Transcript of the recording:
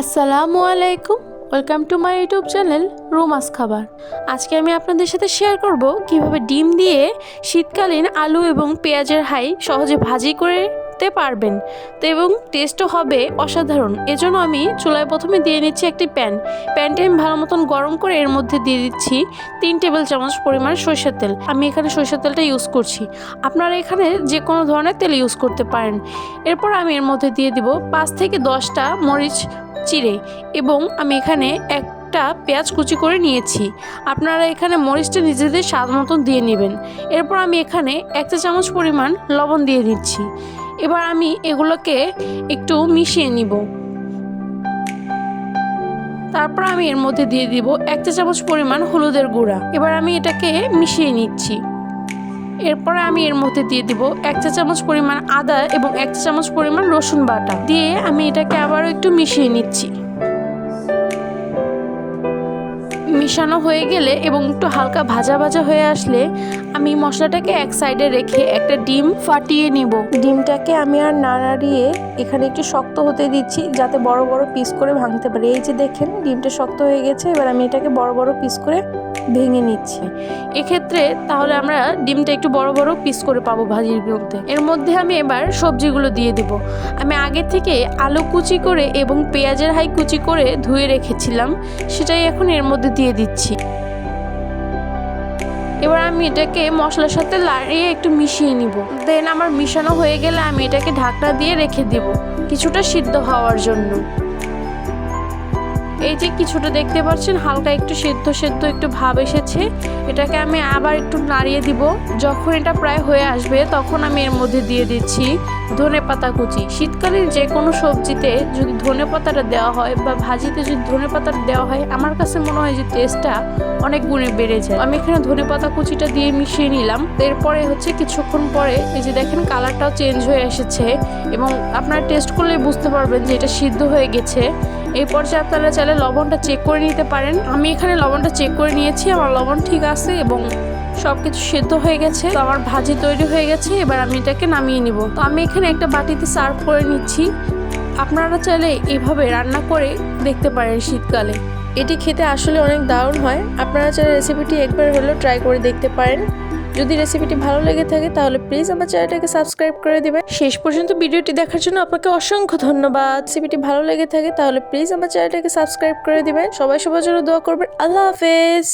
আসসালামু আলাইকুম। Welcome to my YouTube channel Roma's খাবার আজকে আমি আপনাদের সাথে শেয়ার করব কীভাবে ডিম দিয়ে শীতকালীন আলু এবং পেঁয়াজের হাই সহজে ভাজি করে করতে পারবেন। তো এবং টেস্টও হবে অসাধারণ। এজন্য আমি চুলায় প্রথমে দিয়ে নিচ্ছি একটি প্যান প্যানটা আমি ভালো মতন গরম করে এর মধ্যে দিয়ে দিচ্ছি তিন টেবিল চামচ পরিমাণ সরষের তেল। আমি এখানে সরষের তেলটা ইউজ করছি। আপনারা এখানে যে কোনো ধরনের তেল ইউজ করতে পারেন। এরপর আমি এর মধ্যে দিয়ে দিব পাঁচ থেকে দশটা মরিচ চিড়ে এবং আমি এখানে একটা পেঁয়াজ কুচি করে নিয়েছি। আপনারা এখানে মরিচটা নিজেদের স্বাদ মতন দিয়ে নেবেন। এরপর আমি এখানে এক চা চামচ পরিমাণ লবণ দিয়ে দিচ্ছি। এবার আমি এগুলোকে একটু মিশিয়ে নিব। তারপর আমি এর মধ্যে দিয়ে দিব এক চা চামচ পরিমাণ হলুদের গুঁড়া। এবার আমি এটাকে মিশিয়ে নিচ্ছি। এরপরে আমি এর মধ্যে দিয়ে দিব এক চা চামচ পরিমাণ আদা এবং এক চা চামচ পরিমাণ রসুন বাটা। দিয়ে আমি এটাকে আবারও একটু মিশিয়ে নিচ্ছি। মিশানো হয়ে গেলে এবং একটু হালকা ভাজা ভাজা হয়ে আসলে আমি মশলাটাকে এক সাইডে রেখে একটা ডিম ফাটিয়ে নিব। ডিমটাকে আমি আর নাড়িয়ে এখানে একটু শক্ত হতে দিচ্ছি যাতে বড় বড় পিস করে ভাঙতে পারি। এই যে দেখেন, ডিমটা শক্ত হয়ে গেছে, এবার আমি এটাকে বড় বড় পিস করে ভেঙে নিচ্ছি। এক্ষেত্রে তাহলে আমরা ডিমটা একটু বড় বড় পিস করে পাবো ভাজির মধ্যে। এর মধ্যে আমি এবার সবজিগুলো দিয়ে দেব। আমি আগে থেকে আলু কুচি করে এবং পেঁয়াজের হাই কুচি করে ধুয়ে রেখেছিলাম, সেটাই এখন এর মধ্যে দিয়ে দিচ্ছি। এবার আমি এটাকে মশলার সাথে লাড়িয়ে একটু মিশিয়ে নিব। দেন আমার মিশানো হয়ে গেলে আমি এটাকে ঢাকনা দিয়ে রেখে দিব। কিছুটা সিদ্ধ হওয়ার জন্য। এই যে কিছুটা দেখতে পাচ্ছেন, হালকা একটু সেদ্ধ সেদ্ধ একটু ভাব এসেছে। এটাকে আমি আবার একটু নাড়িয়ে দিব। যখন এটা প্রায় হয়ে আসবে, তখন আমি এর মধ্যে দিয়ে দিচ্ছি ধনে পাতা কুচি। শীতকালীন যে কোনো সবজিতে যদি ধনে পাতাটা দেওয়া হয় বা ভাজিতে যদি ধনে পাতাটা দেওয়া হয়, আমার কাছে মনে হয় যে টেস্টটা অনেক গুণে বেড়ে যায়। আমি এখানে ধনে পাতা কুচিটা দিয়ে মিশিয়ে নিলাম। এরপরে হচ্ছে কিছুক্ষণ পরে, এই যে দেখেন কালারটাও চেঞ্জ হয়ে এসেছে এবং আপনারা টেস্ট করলে বুঝতে পারবেন যে এটা সিদ্ধ হয়ে গেছে। এই পর্যায়ে আপনারা চাইলে লবণটা চেক করে নিতে পারেন। আমি এখানে লবণটা চেক করে নিয়েছি, আমার লবণ ঠিক আছে এবং সব কিছু সেদ্ধ হয়ে গেছে। তো আমার ভাজি তৈরি হয়ে গেছে, এবার আমি এটাকে নামিয়ে নিব। তো আমি এখানে একটা বাটিতে সার্ভ করে নিচ্ছি। আপনারা চাইলে এভাবে রান্না করে দেখতে পারেন শীতকালে। এটি খেতে আসলে অনেক দারুণ হয়। আপনারা চাইলে রেসিপিটি একবার হলেও ট্রাই করে দেখতে পারেন। যদি রেসিপিটি ভালো লেগে থাকে, তাহলে প্লিজ আমার চ্যানেলটাকে সাবস্ক্রাইব করে দিবেন। শেষ পর্যন্ত ভিডিওটি দেখার জন্য আপনাকে অসংখ্য ধন্যবাদ। রেসিপিটি ভালো লেগে থাকে, তাহলে প্লিজ আমার চ্যানেলটাকে সাবস্ক্রাইব করে দেবেন। সবাই সবার জন্য দোয়া করবেন। আল্লাহ হাফেজ।